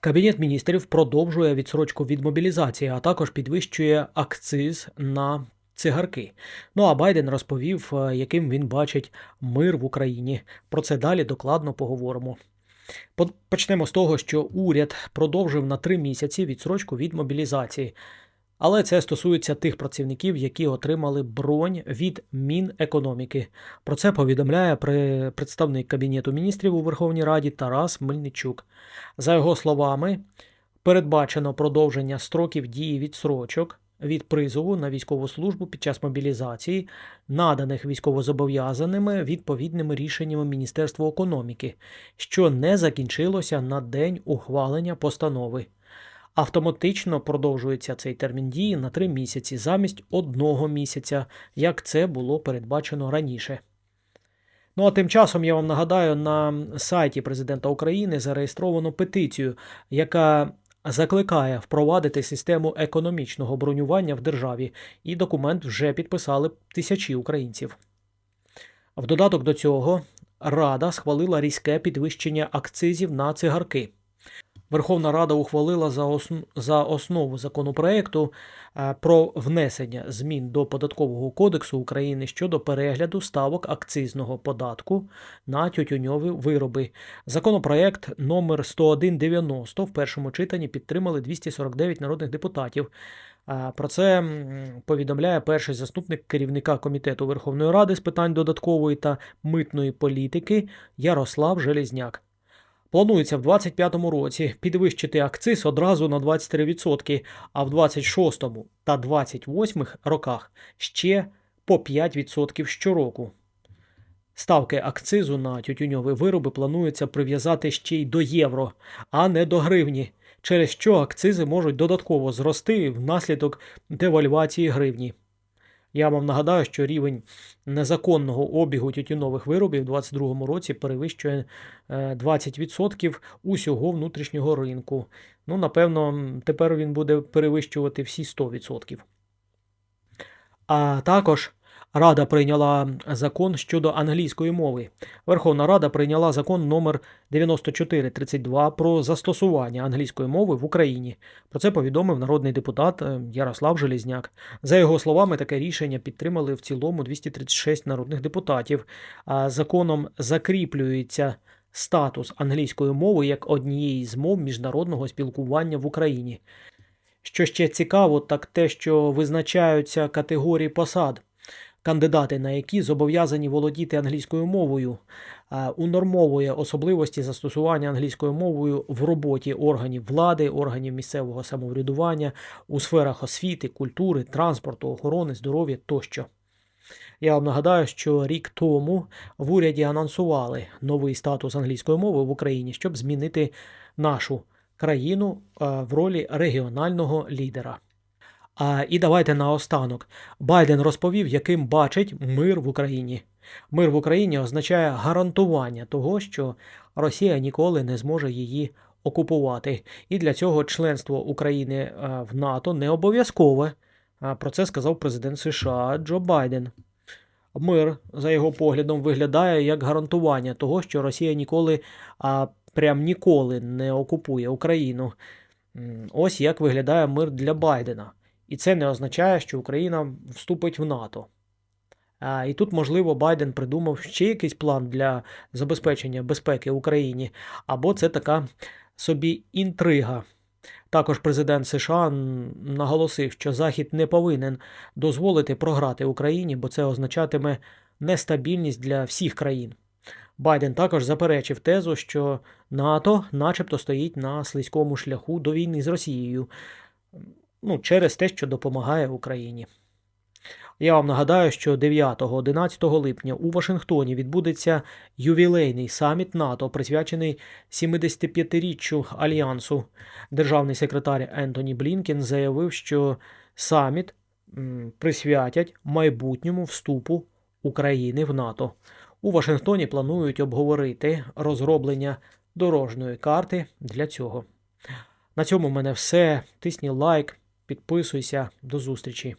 Кабінет міністрів продовжує відсрочку від мобілізації, а також підвищує акциз на цигарки. Ну а Байден розповів, е, яким він бачить мир в Україні. Про це далі докладно поговоримо. По- Почнемо з того, що уряд продовжив на три місяці відсрочку від мобілізації. Але це стосується тих працівників, які отримали бронь від Мінекономіки. Про це повідомляє представник Кабінету міністрів у Верховній Раді Тарас Мельничук. За його словами, передбачено продовження строків дії відсрочок від призову на військову службу під час мобілізації, наданих військовозобов'язаними відповідними рішеннями Міністерства економіки, що не закінчилося на день ухвалення постанови. Автоматично продовжується цей термін дії на три місяці замість одного місяця, як це було передбачено раніше. Ну а тим часом я вам нагадаю, на сайті президента України зареєстровано петицію, яка закликає впровадити систему економічного бронювання в державі, і документ вже підписали тисячі українців. В додаток до цього Рада схвалила різке підвищення акцизів на цигарки. Верховна Рада ухвалила за, осн- за основу законопроекту е, про внесення змін до податкового кодексу України щодо перегляду ставок акцизного податку на тютюньові вироби. Законопроект номер 10190 в першому читанні підтримали 249 народних депутатів. Е, Про це повідомляє перший заступник керівника комітету Верховної Ради з питань додаткової та митної політики Ярослав Желізняк. Планується в 2025 році підвищити акциз одразу на 23%, а в 2026 та 2028 роках ще по 5% щороку. Ставки акцизу на тютюньові вироби планується прив'язати ще й до євро, а не до гривні, через що акцизи можуть додатково зрости внаслідок девальвації гривні. Я вам нагадаю, що рівень незаконного обігу тютюнових виробів у 2022 році перевищує е, 20% усього внутрішнього ринку. Ну, напевно, тепер він буде перевищувати всі 100%. А також Рада прийняла закон щодо англійської мови. Верховна Рада прийняла закон номер 9432 про застосування англійської мови в Україні. Про це повідомив народний депутат е, Ярослав Желізняк. За його словами, таке рішення підтримали в цілому 236 народних депутатів. А законом закріплюється статус англійської мови як однієї з мов міжнародного спілкування в Україні. Що ще цікаво, так те, що визначаються категорії посад, кандидати на які зобов'язані володіти англійською мовою, унормовує особливості застосування англійською мовою в роботі органів влади, органів місцевого самоврядування у сферах освіти, культури, транспорту, охорони, здоров'я тощо. Я вам нагадаю, що рік тому в уряді анонсували новий статус англійської мови в Україні, щоб змінити нашу країну в ролі регіонального лідера. А, і давайте наостанок. Байден розповів, яким бачить мир в Україні. Мир в Україні означає гарантування того, що Росія ніколи не зможе її окупувати. І для цього членство України е, в НАТО не обов'язкове. Про це сказав президент США Джо Байден. Мир, за його поглядом, виглядає як гарантування того, що Росія ніколи, а прям ніколи не окупує Україну. Ось як виглядає мир для Байдена. І це не означає, що Україна вступить в НАТО. А, і тут, можливо, Байден придумав ще якийсь план для забезпечення безпеки Україні, або це така собі інтрига. Також президент США наголосив, що Захід не повинен дозволити програти Україні, бо це означатиме нестабільність для всіх країн. Байден також заперечив тезу, що НАТО начебто стоїть на слизькому шляху до війни з Росією ну, через те, що допомагає Україні. Я вам нагадаю, що 9-11 липня у Вашингтоні відбудеться ювілейний саміт НАТО, присвячений 75-річчю альянсу. Державний секретар Ентоні Блінкен заявив, що саміт присвятять майбутньому вступу України в НАТО. У Вашингтоні планують обговорити розроблення дорожньої карти для цього. На цьому в мене все. Тисні лайк, підписуйся. До зустрічі.